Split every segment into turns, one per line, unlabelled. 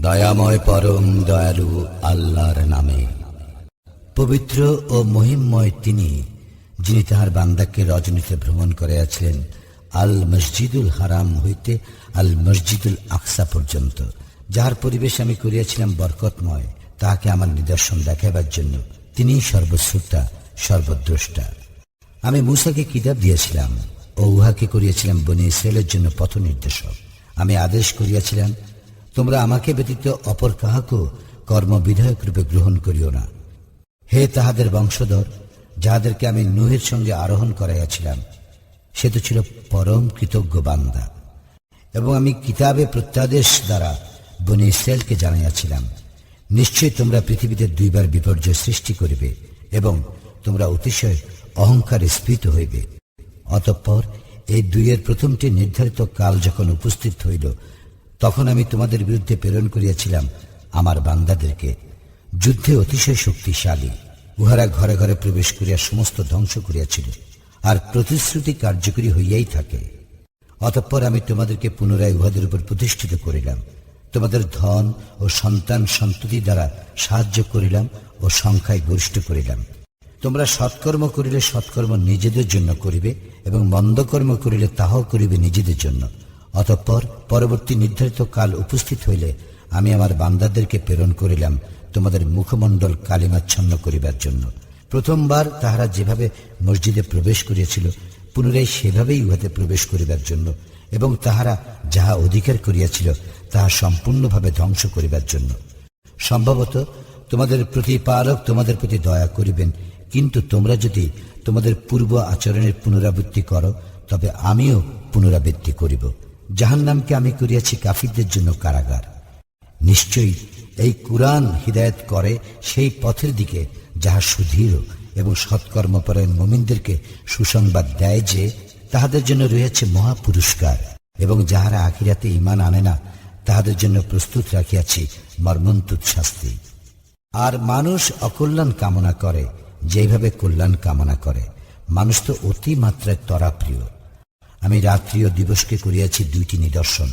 দয়াময় পরম দয়ালু আল্লাহর নামে। পবিত্র ও মহিমময় তিনি, যিনি তাহার বান্দাকে রজনীতে ভ্রমণ করিয়াছিলেন আল মসজিদুল হারাম হইতে আল মসজিদুল আকসা পর্যন্ত, যাহার পরিবেশ আমি করিয়াছিলাম বরকতময়, তাহাকে আমার নিদর্শন দেখাবার জন্য। তিনি সর্বশ্রোতা, সর্বদ্রষ্টা। আমি মুসাকে কিতাব দিয়েছিলাম, ও উহাকে করিয়াছিলাম বনি ইসরায়েলের জন্য পথ নির্দেশক আমি আদেশ করিয়াছিলাম তোমরা আমাকে ব্যতীত অপর কাহাকেও কর্মবিধায়ক রূপে গ্রহণ করিও না। হে তাহাদের বংশধর, যাহাদেরকে আমি নুহের সঙ্গে আরোহণ করাইয়াছিলাম, সে তো ছিল পরম কৃতজ্ঞ বান্দা এবং আমি কিতাবে প্রত্যাদেশ দ্বারা বনি ইসরায়েলকে জানাইয়াছিলাম নিশ্চয়ই তোমরা পৃথিবীতে দুইবার বিপর্যয় সৃষ্টি করিবে এবং তোমরা অতিশয় অহংকারে স্ফীত হইবে। অতঃপর এই দুইয়ের প্রথমটি নির্ধারিত কাল যখন উপস্থিত হইল তখন আমি তোমাদের বিরুদ্ধে প্রেরণ করিয়াছিলাম আমার বান্দাদেরকে। যুদ্ধে অতিশয় শক্তিশালী, উহারা ঘরে ঘরে প্রবেশ করিয়া সমস্ত ধ্বংস করিয়াছিল আর প্রতিশ্রুতি কার্যকরী হইয়াই থাকে। অতঃপর আমি তোমাদেরকে পুনরায় উহাদের উপর প্রতিষ্ঠিত করিলাম, তোমাদের ধন ও সন্তান সন্ততি দ্বারা সাহায্য করিলাম ও সংখ্যায় গরিষ্ঠ করিলাম। তোমরা সৎকর্ম করিলে সৎকর্ম নিজেদের জন্য করিবে এবং মন্দকর্ম করিলে তাহাও করিবে নিজেদের জন্য। অতঃপর পরবর্তী নির্ধারিত কাল উপস্থিত হইলে আমি আমার বান্দাদেরকে প্রেরণ করিলাম তোমাদের মুখমণ্ডল কালিমাচ্ছন্ন করিবার জন্য। প্রথমবার তাহারা যেভাবে মসজিদে প্রবেশ করিয়াছিল, পুনরায় সেভাবেই উহাতে প্রবেশ করিবার জন্য এবং তাহারা যাহা অধিকার করিয়াছিল, তাহা সম্পূর্ণভাবে ধ্বংস করিবার জন্য। সম্ভবত তোমাদের প্রতিপালক তোমাদের প্রতি দয়া করিবেন, কিন্তু তোমরা যদি তোমাদের পূর্ব আচরণের পুনরাবৃত্তি করো, তবে আমিও পুনরাবৃত্তি করিব। জাহান্নামকে আমি করিয়াছি কাফিরদের জন্য কারাগার। নিশ্চয়ই এই কুরআন হিদায়ত করে সেই পথের দিকে যাহা সুধীর এবং সৎকর্মপরায়ণ মোমিনদেরকে সুসংবাদ দেয় যে তাহাদের জন্য রয়েছে মহা পুরস্কার এবং যাহারা আখিরাতে ইমান আনে না, তাহাদের জন্য প্রস্তুত রাখিয়াছি মর্মন্তুত শাস্তি। আর মানুষ অকল্যাণ কামনা করে যেভাবে কল্যাণ কামনা করে। মানুষ তো অতি মাত্রায় তরাপ্রিয়। আমি রাত্রি ও দিবসকে করিয়াছি দুইটি নিদর্শন।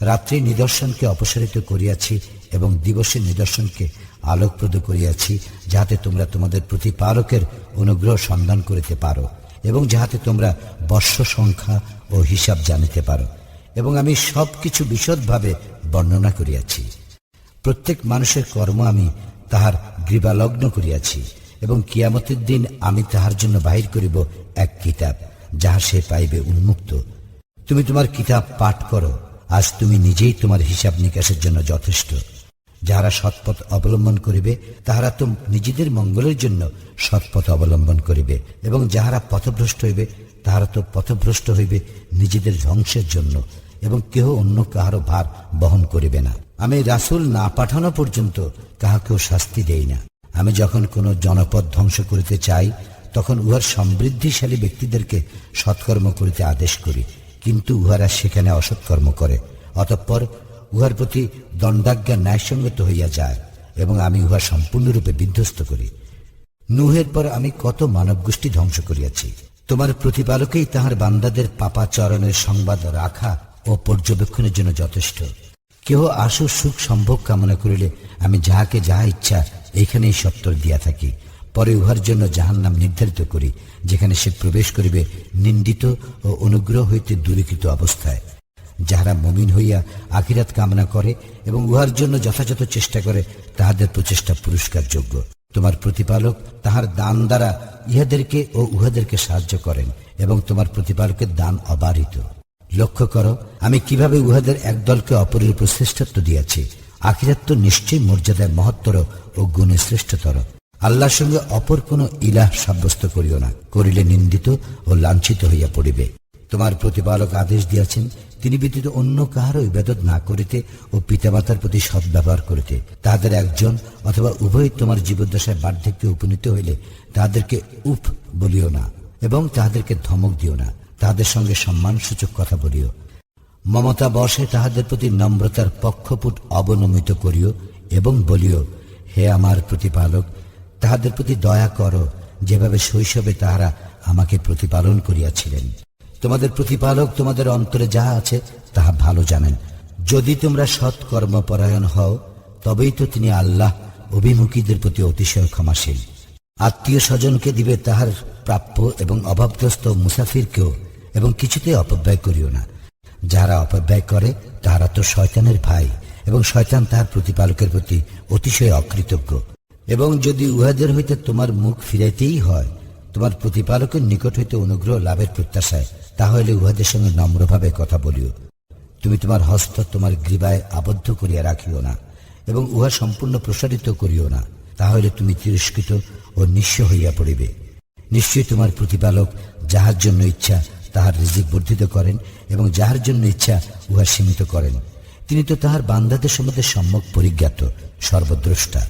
রাত্রি নিদর্শনকে অপসারিত করিয়াছি এবং দিবসের নিদর্শনকে আলোকপ্রদ করিয়াছি, যাহাতে তোমরা তোমাদের প্রতিপালকের অনুগ্রহ সন্ধান করিতে পারো এবং যাহাতে তোমরা বর্ষ সংখ্যা ও হিসাব জানিতে পারো এবং আমি সব কিছু বিশদভাবে বর্ণনা করিয়াছি। প্রত্যেক মানুষের কর্ম আমি তাহার গ্রীবালগ্ন করিয়াছি এবং কিয়ামতের দিন আমি তাহার জন্য বাহির করিব এক কিতাব। যাহা সে পাইবে উন্মুক্ত। তুমি তোমার কিতাব পাঠ করো, আজ তুমি নিজেই তোমার হিসাব নিকাশের জন্য যথেষ্ট। যাহারা সৎপথ অবলম্বন করিবে, তাহারা তো নিজেদের মঙ্গলের জন্য সৎপথ অবলম্বন করিবে, এবং যাহারা পথভ্রষ্ট হইবে, তাহারা তো পথভ্রষ্ট হইবে নিজেদের ধ্বংসের জন্য, এবং কেহ অন্য কাহারও ভার বহন করিবে না। আমি রাসুল না পাঠানো পর্যন্ত কাহাকেও শাস্তি দেই না। আমি যখন কোনো জনপদ ধ্বংস করিতে চাই তখন উহার সমৃদ্ধিশালী ব্যক্তিদেরকে সৎকর্ম করিতে আদেশ করি। কিন্তু উহারা সেখানে অসৎকর্ম করে, অতঃপর উহার প্রতি দণ্ডাজ্ঞা ন্যায়সঙ্গত হইয়া যায় এবং আমি উহা সম্পূর্ণরূপে বিধ্বস্ত করি। নুহের পর আমি কত মানব গোষ্ঠী ধ্বংস করিয়াছি। তোমার প্রতিপালকেই তাহার বান্দাদের পাপাচরণের সংবাদ রাখা ও পর্যবেক্ষণের জন্য যথেষ্ট। কেহ আশু সুখ সম্ভব কামনা করিলে আমি যাহাকে যাহা ইচ্ছা, এইখানেই সত্তর দিয়া থাকি। পরে উহার জন্য জাহান নাম নির্ধারিত করি, যেখানে সে প্রবেশ করিবে নিন্দিত ও অনুগ্রহ হইতে দূরীকৃত অবস্থায়। যাহারা মমিন হইয়া আখিরাত কামনা করে এবং উহার জন্য যথাযথ চেষ্টা করে, তাহাদের প্রচেষ্টা পুরস্কার যোগ্য তোমার প্রতিপালক তাহার দান দ্বারা ইহাদেরকে ও উহাদেরকে সাহায্য করেন এবং তোমার প্রতিপালকের দান অবারিত। লক্ষ্য করো, আমি কীভাবে উহাদের একদলকে অপরের উপর শ্রেষ্ঠত্ব দিয়াছি, আখিরাত তো নিশ্চয়ই মর্যাদায় মহত্তর ও গুণে শ্রেষ্ঠতর। আল্লাহর সঙ্গে অপর কোন ইলাহ সাব্যস্ত করিও না। করিলে নিন্দিত ও লাঞ্ছিত হইয়া পড়িবে। তোমার প্রতিপালক আদেশ দিয়াছেন, তিনি ব্যতীত অন্য কাহারও ইবাদত না করিতে ও পিতামাতার প্রতি সদ্ব্যবহার করিতে। তাদের একজন অথবা উভয় তোমার জীবদ্দশায় বার্ধক্যে উপনীত হইলে তাদেরকে উপ বলিও না এবং তাহাদেরকে ধমক দিও না। তাহাদের সঙ্গে সম্মানসূচক কথা বলিও। মমতা বসে তাহাদের প্রতি নম্রতার পক্ষপুট অবনমিত করিও এবং বলিও, হে আমার প্রতিপালক তাহাদের প্রতি দয়া করো, যেভাবে শৈশবে তাহারা আমাকে প্রতিপালন করিয়াছিলেন। তোমাদের প্রতিপালক তোমাদের অন্তরে যাহা আছে, তাহা ভালো জানেন। যদি তোমরা সৎ কর্মপরায়ণ হও, তবেই তো তিনি আল্লাহ অভিমুখীদের প্রতি অতিশয় ক্ষমাশীল। আত্মীয় স্বজনকে দিবে তাহার প্রাপ্য এবং অভাবগ্রস্ত মুসাফিরকেও, এবং কিছুতে অপব্যয় করিও না। যারা অপব্যয় করে তারা তো শয়তানের ভাই, এবং শয়তান তাহার প্রতিপালকের প্রতি অতিশয় অকৃতজ্ঞ। এবং যদি উহাদের হইতে তোমার মুখ ফিরাইতেই হয়, তোমার প্রতিপালকের নিকট হইতে অনুগ্রহ লাভের প্রত্যাশায়, তাহলে উহাদের সঙ্গে নম্রভাবে কথা বলিও। তুমি তোমার হস্ত তোমার গ্রীবায় আবদ্ধ করিয়া রাখিও না, এবং উহা সম্পূর্ণ প্রসারিত করিও না, তাহলে তুমি তিরস্কৃত ও নিঃস্ব হইয়া পড়িবে। নিশ্চয়ই তোমার প্রতিপালক যাহার জন্য ইচ্ছা তাহার রিজিক বর্ধিত করেন এবং যাহার জন্য ইচ্ছা উহা সীমিত করেন। তিনি তো তাহার বান্দাদের সম্বন্ধে সম্যক পরিজ্ঞাত, সর্বদ্রষ্টা।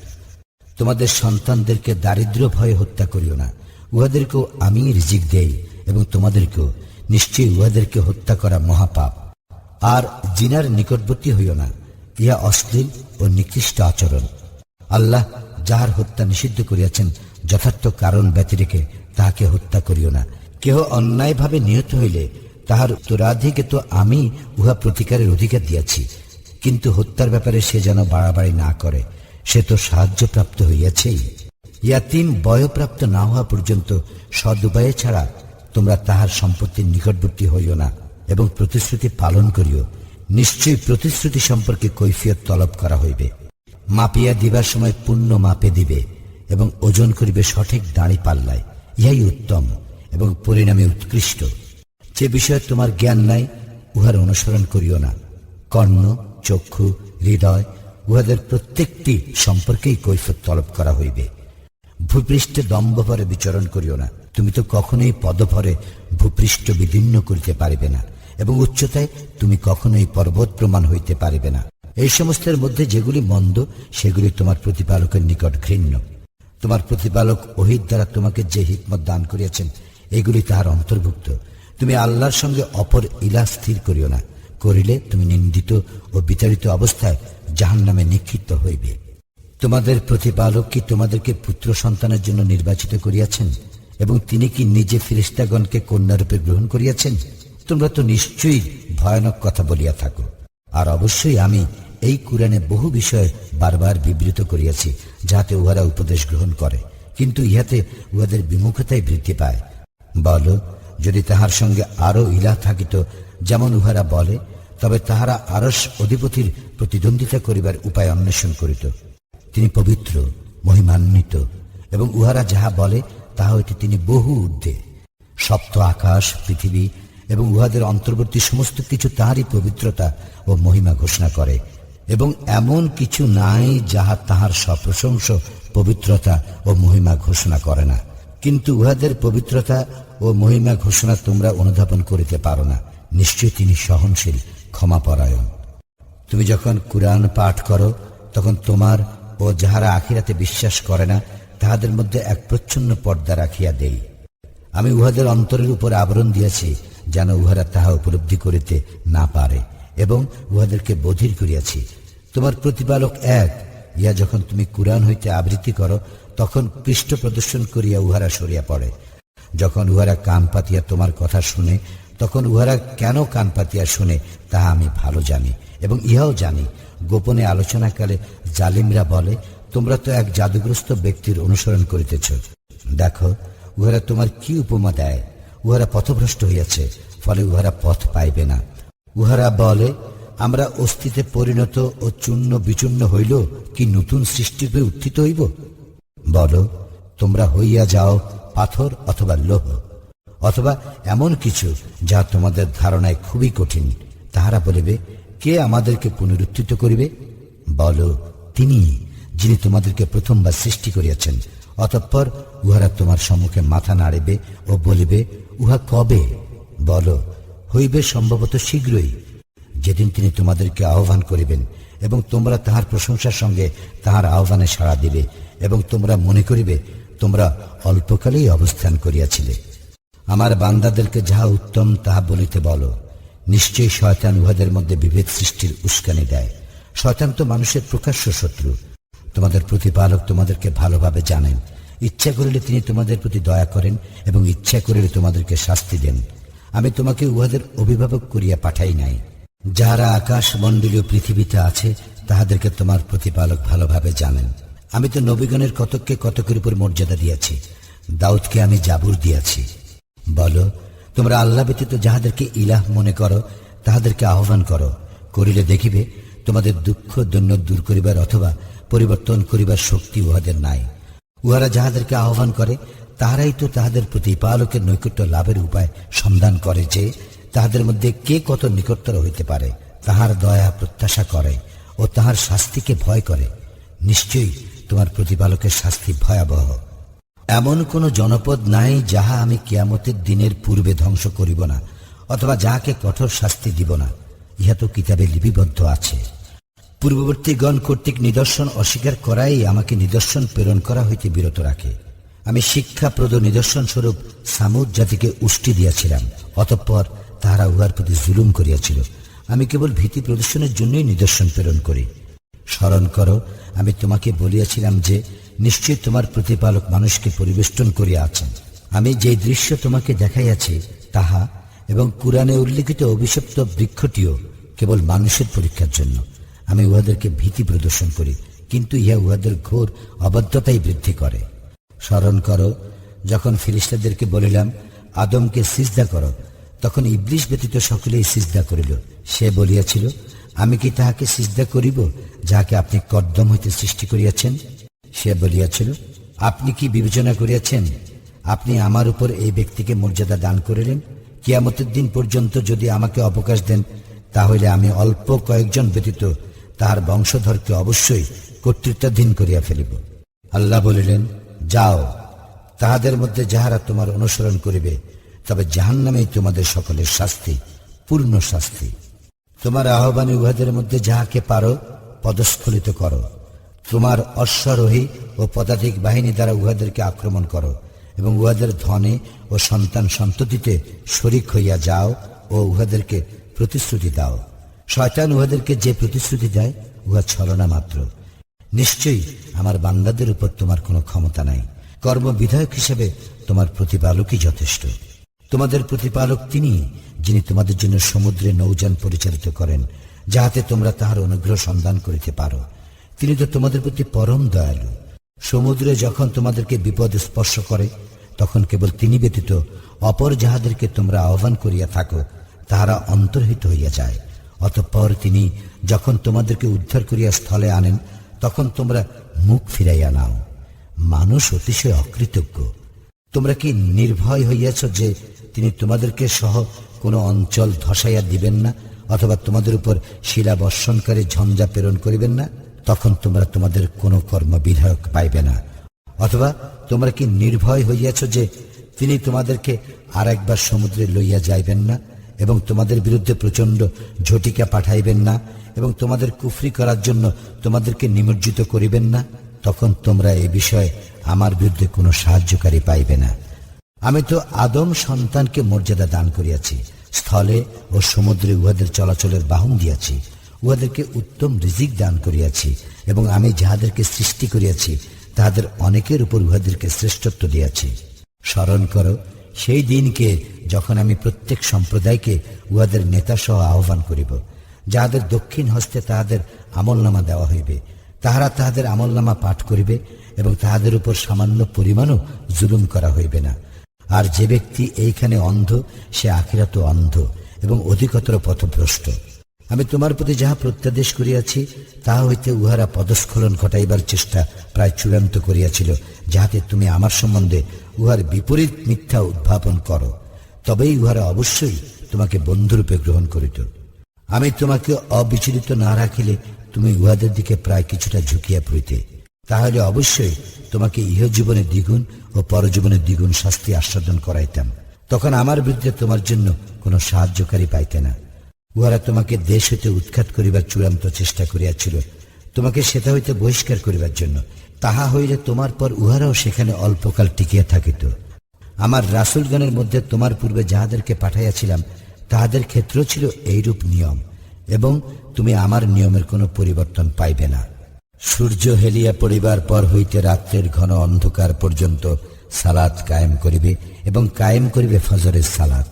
তোমাদের সন্তানদেরকে দারিদ্র ভয়ে হত্যা করিও না। উহাদেরকেও আমি রিজিক দেই এবং তোমাদেরকেও। নিশ্চয়ই উহাদেরকে হত্যা করা মহাপাপ। আর জিনার নিকটবর্তী হইও না। ইহা অশ্লীল ও নিকৃষ্ট আচরণ। আল্লাহ যাহার হত্যা নিষিদ্ধ করিয়াছেন, যথার্থ কারণ ব্যতিরেকে তাহাকে হত্যা করিও না। কেহ অন্যায়ভাবে নিহত হইলে তাহার উত্তরাধিকে তো আমি উহা প্রতিকারের অধিকার দিয়াছি। কিন্তু হত্যার ব্যাপারে সে যেন বাড়াবাড়ি না করে। সে তো সাহায্যপ্রাপ্ত হইয়াছেই। ইয়াতিম বয়প্রাপ্ত না হওয়া পর্যন্ত সদুপায়ে ছাড়া তোমরা তাহার সম্পত্তির নিকটবর্তী হইও না এবং প্রতিশ্রুতি পালন করিও। নিশ্চয়ই প্রতিশ্রুতি সম্পর্কে কৈফিয়ত তলব করা হইবে। মাপিয়া দিবার সময় পূর্ণ মাপে দিবে এবং ওজন করিবে সঠিক দাঁড়ি পাল্লায়। ইহাই উত্তম এবং পরিণামে উৎকৃষ্ট। যে বিষয়ে তোমার জ্ঞান নাই, উহার অনুসরণ করিও না। কর্ণ, চক্ষু, হৃদয় উহাদের প্রত্যেকটি সম্পর্কেই কৈফত তলব করা হইবে। ভূপৃষ্ঠে দম্ভভরে বিচরণ করিও না। তুমি তো কখনোই পদভরে ভূপৃষ্ঠ বিদীর্ণ করিতে পারিবে না, এবং উচ্চতায় তুমি কখনোই পর্বত প্রমাণ হইতে পারিবে না। এই সমস্তের মধ্যে যেগুলি মন্দ, সেগুলি তোমার প্রতিপালকের নিকট ঘৃণ্য। তোমার প্রতিপালক ওহিদ দ্বারা তোমাকে যে হিকমত দান করিয়াছেন, এগুলি তাহার অন্তর্ভুক্ত। তুমি আল্লাহর সঙ্গে অপর ইলা স্থির করিও না। করিলে তুমি নিন্দিত ও বিতাড়িত অবস্থায় জাহান নামে নিক্ষিপ্ত হইবে। তোমাদের প্রতিপালক কি তোমাদেরকে পুত্র সন্তানের জন্য নির্বাচিত করিয়াছেন? এবং তিনি কি নিজে ফিরিস্তাগণকে কন্যারূপে গ্রহণ করিয়াছেন? তোমরা তো নিশ্চয়ই ভয়ানক কথা বলিয়া থাকো। আর অবশ্যই আমি এই কুরআনে বহু বিষয় বারবার বিবৃত করিয়াছি, যাহাতে উহারা উপদেশ গ্রহণ করে, কিন্তু ইহাতে উহাদের বিমুখতাই বৃদ্ধি পায়। বল, যদি তাহার সঙ্গে আরও ইলা থাকিত, যেমন উহারা বলে, তবে তাহারা আরস অধিপতির প্রতিদ্বন্দ্বিতা করিবার উপায় অন্বেষণ করিত। তিনি পবিত্র, মহিমান্বিত এবং উহারা যাহা বলে, তাহা হইতে তিনি বহু ঊর্ধ্বে। সপ্ত আকাশ, পৃথিবী এবং উহাদের অন্তর্বর্তী সমস্ত কিছু তাহারই পবিত্রতা ও মহিমা ঘোষণা করে এবং এমন কিছু নাই যাহা তাহার সপ্রশংস, পবিত্রতা ও মহিমা ঘোষণা করে না। কিন্তু উহাদের পবিত্রতা ও মহিমা ঘোষণা তোমরা অনুধাবন করিতে পারো না। নিশ্চয় তিনি সহনশীল, ক্ষমাপরায়ণ। তুমি যখন কুরআন পাঠ করো, তখন তোমার ও যাহারা আখিরাতে বিশ্বাস করে না, তাহাদের মধ্যে এক প্রচ্ছন্ন পর্দা রাখিয়া দেই। আমি উহাদের অন্তরের উপর আবরণ দিয়েছি, যেন উহারা তাহা উপলব্ধি করিতে না পারে, এবং উহাদেরকে বধির করিয়াছি। তোমার প্রতিপালক এক ইয়া যখন তুমি কুরআন হইতে আবৃত্তি করো, তখন পৃষ্ঠ প্রদর্শন করিয়া উহারা সরিয়া পড়ে। যখন উহারা কান পাতিয়া তোমার কথা শুনে তখন উহারা কেন কান পাতিয়া শুনে, তাহা আমি ভালো জানি এবং ইহাও জানি। গোপনে আলোচনাকালে জালিমরা বলে, তোমরা তো এক জাদুগ্রস্ত ব্যক্তির অনুসরণ করিতেছ। দেখো, উহারা তোমার কি উপমা দেয়? উহারা পথভ্রষ্ট হইয়াছে, ফলে উহারা পথ পাইবে না। উহারা বলে, আমরা অস্থিতে পরিণত ও চূর্ণ বিচূর্ণ হইল কি নতুন সৃষ্টিরূপে উত্থিত হইব? বলো, তোমরা হইয়া যাও পাথর অথবা লোহ। অথবা এমন কিছু যা তোমাদের ধারণায় খুবই কঠিন, তাহারা বলিবে, কে আমাদেরকে পুনরুত্থিত করিবে? বলো, তিনি, যিনি তোমাদেরকে প্রথমবার সৃষ্টি করিয়াছেন, অতঃপর উহারা তোমার সম্মুখে মাথা নাড়িবে ও বলিবে, উহা কবে? বলো, হইবে সম্ভবত শীঘ্রই। যেদিন তিনি তোমাদেরকে আহ্বান করিবেন এবং তোমরা তাহার প্রশংসার সঙ্গে তাহার আহ্বানে সাড়া দিবে এবং তোমরা মনে করিবে, তোমরা অল্পকালেই অবস্থান করিয়াছিলে। আমার বান্দাদেরকে যাহা উত্তম, তাহা বলিতে বলো। নিশ্চয়ই শয়তান উহাদের মধ্যে বিভেদ সৃষ্টির উস্কানি দেয়। শয়তান তো মানুষের প্রকাশ্য শত্রু। তোমাদের প্রতিপালক তোমাদেরকে ভালোভাবে জানেন। ইচ্ছা করিলে তিনি তোমাদের প্রতি দয়া করেন এবং ইচ্ছা করিলে তোমাদেরকে শাস্তি দেন। আমি তোমাকে উহাদের অভিভাবক করিয়া পাঠাই নাই। যাহারা আকাশ মণ্ডলীয় পৃথিবীতে আছে, তাহাদেরকে তোমার প্রতিপালক ভালোভাবে জানেন। আমি তো নবীগণের কতককে কতকের উপর মর্যাদা দিয়েছি। দাউদকে আমি জাবুর দিয়েছি। বলো, তোমরা আল্লাহ ব্যতীত যাহাদেরকে ইলাহ মনে করো, তাহাদেরকে আহ্বান করো। করিলে দেখিবে, তোমাদের দুঃখ দৈন্য দূর করিবার অথবা পরিবর্তন করিবার শক্তি উহাদের নাই। উহারা যাহাদেরকে আহ্বান করে, তাহারাই তো তাহাদের প্রতিপালকের নৈকট্য লাভের উপায় সন্ধান করে যে, তাহাদের মধ্যে কে কত নিকটতর হইতে পারে, তাহার দয়া প্রত্যাশা করে ও তাহার শাস্তিকে ভয় করে। নিশ্চয়ই তোমার প্রতিপালকের শাস্তি ভয়াবহ। এমন কোন জনপদ নাই যাহা আমি কিয়ামতের দিনের পূর্বে ধ্বংস করিব না, অথবা যাহাকে কঠোর শাস্তি দিব না। ইহা তো কিতাবে লিপিবদ্ধ আছে। পূর্ববর্তীগণ কর্তৃক নিদর্শন অস্বীকার করাই আমাকে নিদর্শন প্রেরণ করা হইতে বিরত রাখে। আমি শিক্ষাপ্রদ নিদর্শন স্বরূপ সামুদ জাতিকে উষ্টি দিয়াছিলাম, অতঃপর তাহারা উহার প্রতি জুলুম করিয়াছিল। আমি কেবল ভীতি প্রদর্শনের জন্যই নিদর্শন প্রেরণ করি। স্মরণ করো, আমি তোমাকে বলিয়াছিলাম যে নিশ্চয় তোমার প্রতিপালক মানুষকে পরিবেষ্টন করিয়া আছেন। আমি যে দৃশ্য তোমাকে দেখাইয়াছি, তাহা এবং কুরআনে উল্লিখিত অভিশপ্ত বৃক্ষটিও কেবল মানুষের পরীক্ষার জন্য। আমি উহাদেরকে ভীতি প্রদর্শন করি, কিন্তু ইহা উহাদের ঘোর অবাধ্যতাই বৃদ্ধি করে। স্মরণ করো, যখন ফিরিস্তাদেরকে বলিলাম, আদমকে সিজদা করো, তখন ইবলিশ ব্যতীত সকলেই সিজদা করিল। সে বলিয়াছিল, আমি কি তাহাকে সিজদা করিব, যাহাকে আপনি কদ্দম হইতে সৃষ্টি করিয়াছেন? সে বলিয়াছিল, আপনি কি বিবেচনা করিয়াছেন, আপনি আমার উপর এই ব্যক্তিকে মর্যাদা দান করিলেন? কিয়ামতের দিন পর্যন্ত যদি আমাকে অবকাশ দেন, তাহলে আমি অল্প কয়েকজন ব্যতীত তাহার বংশধরকে অবশ্যই কর্তৃত্বাধীন করিয়া ফেলিব। আল্লাহ বলিলেন, যাও, তাহাদের মধ্যে যাহারা তোমার অনুসরণ করিবে, তবে জাহান্নামেই তোমাদের সকলের শাস্তি, পূর্ণ শাস্তি। তোমার আহ্বানে উহাদের মধ্যে যাহাকে পারো, পদস্খলিত করো। তোমার অশ্বারোহী ও পদাতিক বাহিনী দ্বারা উহাদেরকে আক্রমণ করো এবং উহাদের ধনে ও সন্তান সন্ততিতে শরিক হইয়া যাও ও উহাদেরকে প্রতিশ্রুতি দাও। শয়তান উহাদেরকে যে প্রতিশ্রুতি দেয়, উহা ছলনা মাত্র। নিশ্চয়ই আমার বান্দাদের উপর তোমার কোনো ক্ষমতা নাই। কর্মবিধায়ক হিসেবে তোমার প্রতিপালকই যথেষ্ট। তোমাদের প্রতিপালক তিনি, যিনি তোমাদের জন্য সমুদ্রে নৌযান পরিচালিত করেন, যাহাতে তোমরা তাহার অনুগ্রহ সন্ধান করিতে পারো। তিনি তো তোমাদের প্রতি পরম দয়ালু, সমুদ্রে যখন তোমাদেরকে বিপদ স্পর্শ করে, তখন কেবল তিনি ব্যতীত অপর যাহাদেরকে তোমরা আহ্বান করিয়া থাকো, তাহারা অন্তর্হিত হইয়া যায়। অতঃপর তিনি যখন তোমাদেরকে উদ্ধার করিয়া স্থলে আনেন, তখন তোমরা মুখ ফিরাইয়া নাও। মানুষ অতিশয় অকৃতজ্ঞ। তোমরা কি নির্ভয় হইয়াছ যে তিনি তোমাদেরকে সহ কোনো অঞ্চল ধসাইয়া দিবেন না, অথবা তোমাদের উপর শিলা বর্ষণকারী ঝঞ্ঝা প্রেরণ করিবেন না? তখন তোমরা তোমাদের কোনো কর্ম বিধায়ক পাইবে না। অথবা তোমরা কি নির্ভয় হইয়াছ যে তিনি তোমাদেরকে আর একবার সমুদ্রে লইয়া যাইবেন না এবং তোমাদের বিরুদ্ধে প্রচণ্ড ঝটিকা পাঠাইবেন না এবং তোমাদের কুফরি করার জন্য তোমাদেরকে নিমজ্জিত করিবেন না? তখন তোমরা এ বিষয়ে আমার বিরুদ্ধে কোনো সাহায্যকারী পাইবে না। আমি তো আদম সন্তানকে মর্যাদা দান করিয়াছি, স্থলে ও সমুদ্রে উহাদের চলাচলের বাহন দিয়াছি। উহাদেরকে উত্তম রিজিক দান করিয়াছি এবং আমি যাহাদেরকে সৃষ্টি করিয়াছি, তাহাদের অনেকের উপর উহাদেরকে শ্রেষ্ঠত্ব দিয়াছি। স্মরণ করো, সেই দিনকে যখন আমি প্রত্যেক সম্প্রদায়কে উহাদের নেতা সহ আহ্বান করিব, যাহাদের দক্ষিণ হস্তে তাহাদের আমলনামা দেওয়া হইবে, তাহারা তাহাদের আমলনামা পাঠ করিবে এবং তাহাদের উপর সামান্য পরিমাণও জুলুম করা হইবে না। আর যে ব্যক্তি এইখানে অন্ধ, সে আখিরাত অন্ধ এবং অধিকতর পথভ্রষ্ট। আমি তোমার প্রতি যাহা প্রত্যাদেশ করিয়াছি, তাহা হইতে উহারা পদস্খলন ঘটাইবার চেষ্টা প্রায় চূড়ান্ত করিয়াছিল, যাহাতে তুমি আমার সম্বন্ধে উহার বিপরীত মিথ্যা উদ্ভাবন করো। তবেই উহারা অবশ্যই তোমাকে বন্ধুরূপে গ্রহণ করিত। আমি তোমাকে অবিচলিত না রাখিলে তুমি উহাদের দিকে প্রায় কিছুটা ঝুঁকিয়া পড়িতে। তাহলে অবশ্যই তোমাকে ইহজীবনে দ্বিগুণ ও পরজীবনে দ্বিগুণ শাস্তি আস্বাদন করাইতাম। তখন আমার বিরুদ্ধে তোমার জন্য কোনো সাহায্যকারী পাইতে না। উহারা তোমাকে দেশ হইতে উৎখাত করিবার চূড়ান্ত চেষ্টা করিয়াছিল। তোমাকে সেটা হইতে বহিষ্কার করিবার জন্য। তাহা হইলে তোমার পর উহারাও সেখানে অল্পকাল টিকিয়া থাকিত। আমার রাসুলগণের মধ্যে তোমার পূর্বে যাহাদেরকে পাঠাইয়াছিলাম, তাহাদের ক্ষেত্র ছিল এইরূপ নিয়ম, এবং তুমি আমার নিয়মের কোনো পরিবর্তন পাইবে না। সূর্য হেলিয়া পড়িবার পর হইতে রাত্রের ঘন অন্ধকার পর্যন্ত সালাত কায়েম করিবে, এবং কায়েম করিবে ফজরের সালাত।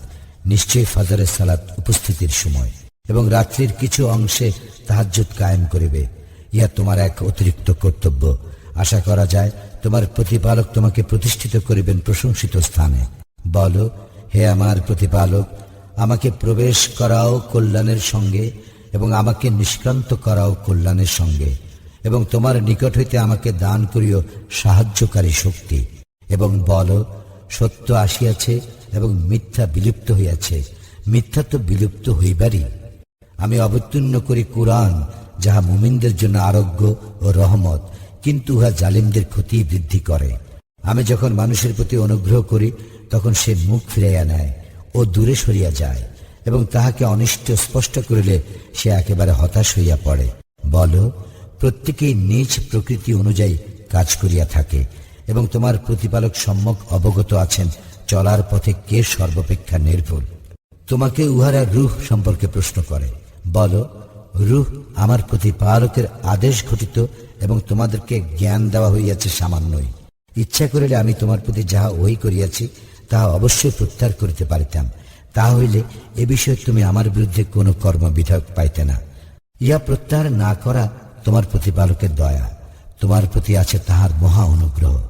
নিশ্চয়ই ফজরের সালাত উপস্থিতির সময় এবং রাত্রির কিছু অংশে তাহাজ্জুদ কায়েম করিবে। ইহা তোমার এক অতিরিক্ত কর্তব্য। আশা করা যায় তোমার প্রতিপালক তোমাকে প্রতিষ্ঠিত করিবেন প্রশংসিত স্থানে। বলো, হে আমার প্রতিপালক, আমাকে প্রবেশ করাও কল্যাণের সঙ্গে এবং আমাকে নিষ্ক্রান্ত করাও কল্যাণের সঙ্গে এবং তোমার নিকট হইতে আমাকে দান করিও সাহায্যকারী শক্তি। এবং বলো, সত্য আসিয়াছে এবং মিথ্যা বিলুপ্ত হইয়াছে। মিথ্যা তো বিলুপ্ত হইবারই। আমি অবতীর্ণ করি কোরআন, যাহা মুমিনদের জন্য আরোগ্য ও রহমত, কিন্তু উহা জালিমদের ক্ষতি বৃদ্ধি করে। আমি যখন মানুষের প্রতি অনুগ্রহ করি, তখন সে মুখ ফিরাইয়া নেয় ও দূরে সরিয়া যায় এবং তাহাকে অনিষ্ট স্পষ্ট করিলে সে একেবারে হতাশ হইয়া পড়ে। বলো, প্রত্যেকেই নিজ প্রকৃতি অনুযায়ী কাজ করিয়া থাকে এবং তোমার প্রতিপালক সম্যক অবগত আছেন চলার পথে কে সর্বাপেক্ষা নির্ভুল? তোমাকে উহারা রুহ সম্পর্কে প্রশ্ন করে। বলো, রুহ আমার প্রতিপালকের আদেশ ঘটিত এবং তোমাদেরকে জ্ঞান দেওয়া হইয়াছে সামান্যই। ইচ্ছা করিলে আমি তোমার প্রতি যাহা ওই করিয়াছি, তাহা অবশ্যই প্রত্যাহার করিতে পারিতাম। তাহা হইলে এ বিষয়ে তুমি আমার বিরুদ্ধে কোনো কর্ম বিধায়ক পাইতে না। ইহা প্রত্যাহার না করা তোমার প্রতি প্রতিপালকের দয়া। তোমার প্রতি আছে তাহার মহা অনুগ্রহ।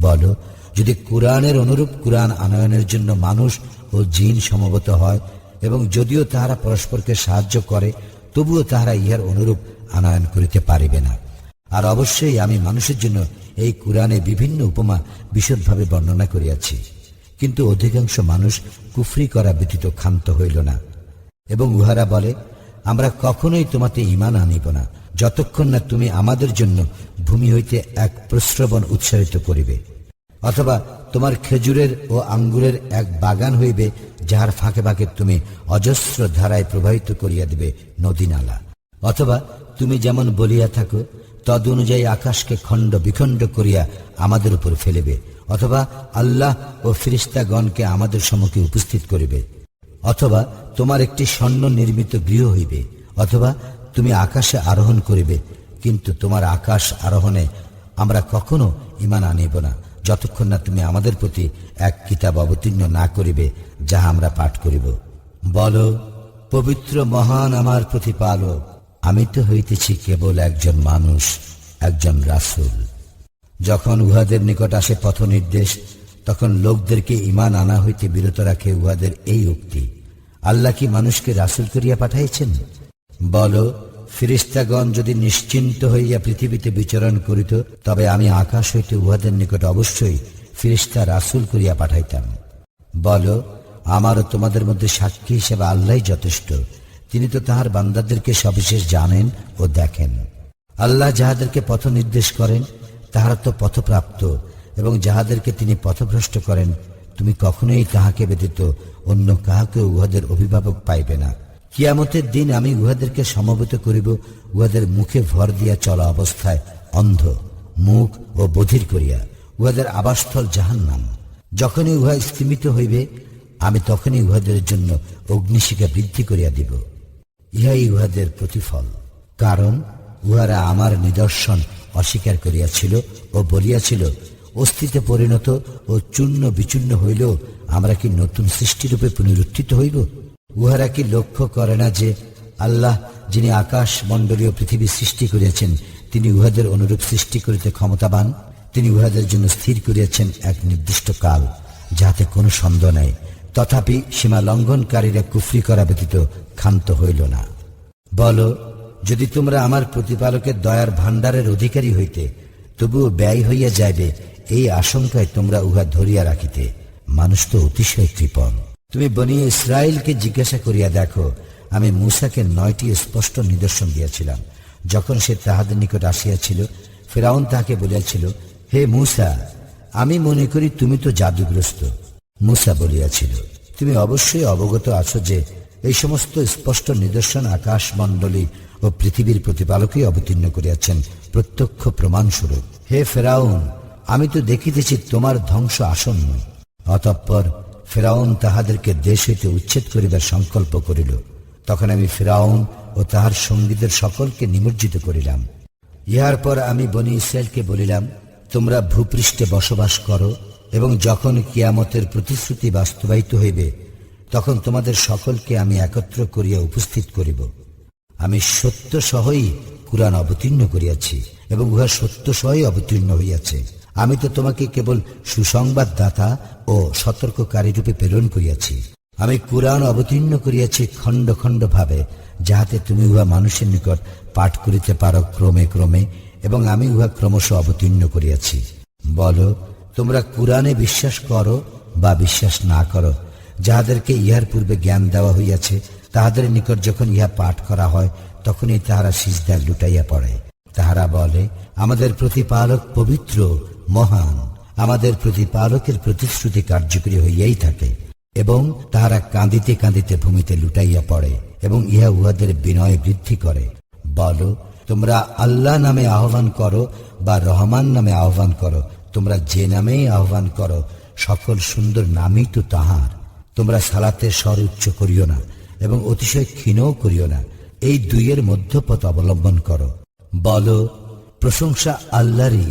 বলো যদি কোরআনের অনুরূপ কোরআন আনয়নের জন্য মানুষ ও জিন সমবেত হয় এবং যদিও তাহারা পরস্পরকে সাহায্য করে, তবুও তাহারা ইহার অনুরূপ আনয়ন করিতে পারিবে না। আর অবশ্যই আমি মানুষের জন্য এই কোরআনে বিভিন্ন উপমা বিশদভাবে বর্ণনা করিয়াছি। কিন্তু অধিকাংশ মানুষ কুফরি করা ব্যতীত ক্ষান্ত হইল না। এবং উহারা বলে, আমরা কখনোই তোমাতে ইমান আনিব না। যতক্ষণ না তুমি আমাদের জন্য ভূমি হইতে এক প্রশ্রবণ উৎসাহিত করিবে। অথবা তোমার খেজুরের ও আঙ্গুরের এক বাগান হইবে, যাহার ফাঁকে ফাঁকে তুমি অজস্র ধারায় প্রবাহিত করিয়া দিবে নদী নালা অথবা তুমি যেমন বলিয়া থাকো তদ অনুযায়ী আকাশকে খণ্ড বিখণ্ড করিয়া আমাদের উপর ফেলিবে, অথবা আল্লাহ ও ফিরিস্তাগণকে আমাদের সম্মুখে উপস্থিত করিবে। অথবা তোমার একটি স্বর্ণ নির্মিত গৃহ হইবে, অথবা তুমি আকাশে আরোহণ করিবে, কিন্তু তোমার আকাশ আরোহণে আমরা কখনো ইমান আনিব না। যতক্ষণ না তুমি আমাদের প্রতি এক কিতাব অবতীর্ণ না করিবে, যাহা আমরা পাঠ করিব। বল, পবিত্র মহান আমার প্রতিপালক, আমি তো হইতেছি কেবল একজন মানুষ, একজন রাসূল। যখন উহাদের নিকট আসে পথ নির্দেশ তখন লোকদেরকে ইমান আনা হইতে বিরত রাখে উহাদের এই উক্তি। আল্লাহ কি মানুষকে রাসূল করিয়া পাঠাইছেন? বলো ফিরিস্তাগণ যদি নিশ্চিন্ত হইয়া পৃথিবীতে বিচরণ করিত, তবে আমি আকাশ হইতে উহাদের নিকট অবশ্যই ফিরিস্তা রাসূল করিয়া পাঠাইতাম। বলো, আমারও তোমাদের মধ্যে সাক্ষী হিসেবে আল্লাহ যথেষ্ট। তিনি তো তাহার বান্দাদেরকে সবিশেষ জানেন ও দেখেন। আল্লাহ যাহাদেরকে পথ নির্দেশ করেন, তাহারা তো পথপ্রাপ্ত, এবং যাহাদেরকে তিনি পথভ্রষ্ট করেন, তুমি কখনোই তাহাকে ব্যতীত অন্য কাহাকে উহাদের অভিভাবক পাইবে না। কিয়ামতের দিন আমি উহাদেরকে সমবেত করিব, উহাদের মুখে ভর দিয়া চলা অবস্থায় অন্ধ, মুখ ও বধির করিয়া উহাদের আবাসস্থল জাহান্নাম। যখনই উহা স্থিমিত হইবে, আমি তখনই উহাদের জন্য অগ্নিশিকা বৃদ্ধি করিয়া দিব। ইহাই উহাদের প্রতিফল। কারণ উহারা আমার নিদর্শন অস্বীকার করিয়াছিল ও বলিয়াছিল, অস্থিতে পরিণত ও চূর্ণ বিচূর্ণ হইলেও আমরা কি নতুন সৃষ্টিরূপে পুনরুত্থিত হইব? উহারা কি লক্ষ্য করে না যে আল্লাহ যিনি আকাশ মণ্ডলীয় পৃথিবী সৃষ্টি করিয়াছেন, তিনি উহাদের অনুরূপ সৃষ্টি করিতে ক্ষমতাবান? তিনি উহাদের জন্য স্থির করিয়াছেন এক নির্দিষ্ট কাল, যাহাতে কোনো সন্দেহ নাই। তথাপি সীমা লঙ্ঘনকারীরা কুফরি করা ব্যতীত ক্ষান্ত হইল না। বলো, যদি তোমরা আমার প্রতিপালকের দয়ার ভাণ্ডারের অধিকারী হইতে, তবুও ব্যয় হইয়া যাইবে, এই আশঙ্কায় তোমরা উহা ধরিয়া রাখিতে। মানুষ তো অতিশয় কৃপণ। তুমি বনিয়ে ইসরায়েলকে জিজ্ঞাসা করিয়া দেখো, আমি মূসাকে নয়টি স্পষ্ট নিদর্শন দিয়াছিলাম। যখন সে তাহাদের নিকট আসিয়াছিল, ফেরাউন তাহাকে বলিয়াছিল, হে মূসা, আমি মনে করি তুমি তো জাদুগ্রস্ত। মূসা বলিয়াছিল, তুমি অবশ্যই অবগত আছো যে এই সমস্ত স্পষ্ট নিদর্শন আকাশ মণ্ডলী ও পৃথিবীর প্রতিপালকই অবতীর্ণ করিয়াছেন প্রত্যক্ষ প্রমাণস্বরূপ। হে ফেরাউন, আমি তো দেখিতেছি তোমার ধ্বংস আসন্ন। অতঃপর ফেরাউন তাহাদেরকে দেশ হইতে উচ্ছেদ করিবার সংকল্প করিল। তখন আমি ফেরাউন ও তাহার সঙ্গীদের সকলকে নিমজ্জিত করিলাম। ইহার পর আমি বনি ইসরায়েলকে বলিলাম, তোমরা ভূপৃষ্ঠে বসবাস করো এবং যখন কিয়ামতের প্রতিশ্রুতি বাস্তবায়িত হইবে, তখন তোমাদের সকলকে আমি একত্র করিয়া উপস্থিত করিব। আমি সত্য সহই কুরআন অবতীর্ণ করিয়াছি এবং উহা সত্য সহই অবতীর্ণ হইয়াছে। আমি তো তোমাকে কেবল সুসংবাদদাতা ও সতর্ককারী রূপে প্রেরণ করিয়াছি। আমি কুরআন অবতীর্ণ করিয়াছি খণ্ড খণ্ড ভাবে যাহাতে তুমি উহা মানুষের নিকট পাঠ করিতে পারো ক্রমে ক্রমে, এবং আমি উহা ক্রমশ অবতীর্ণ করিয়াছি। বলো, তোমরা কুরআনে বিশ্বাস করো বা বিশ্বাস না করো, যাহাদেরকে ইহার পূর্বে জ্ঞান দেওয়া হইয়াছে, তাহাদের নিকট যখন ইহা পাঠ করা হয়, তখনই তাহারা সিজদায় লুটাইয়া পড়ে। তাহারা বলে, আমাদের প্রতিপালক পবিত্র মহান, আমাদের প্রতিপালকের প্রতিশ্রুতি কার্যকরী হইয়াই থাকে এবং তাহারা কাঁদিতে কাঁদিতে ভূমিতে লুটাইয়া পড়ে এবং ইহা উহাদের বিনয় বৃদ্ধি করে। বলো, তোমরা আল্লাহ নামে আহ্বান করো বা রহমান নামে আহ্বান করো? তোমরা যে নামেই আহ্বান করো, সকল সুন্দর নামই তো তাহার। তোমরা সালাতে স্বর উচ্চ করিও না এবং অতিশয় ক্ষীণও করিও না। এই দুইয়ের মধ্যপথ অবলম্বন করো। বলো, প্রশংসা আল্লাহরই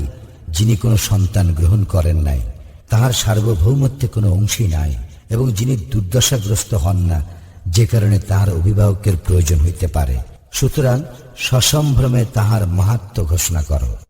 যিনি কোনো সন্তান গ্রহণ করেন নাই, তাহার সার্বভৌমত্বে কোনো অংশী নাই, এবং যিনি দুর্দশাগ্রস্ত হন না, যে কারণে তাহার অভিভাবকের প্রয়োজন হইতে পারে। সুতরাং সসম্ভ্রমে তাহার মাহাত্ম ঘোষণা করো।